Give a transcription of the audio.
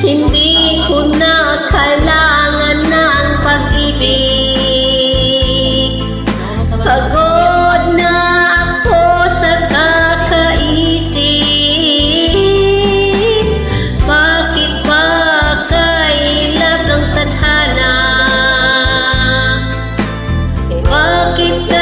Hindi ko na kailangan ng pag-ibig Pagod na ako sa kakaisip Bakit ba kailap ng tadhana? Bakit na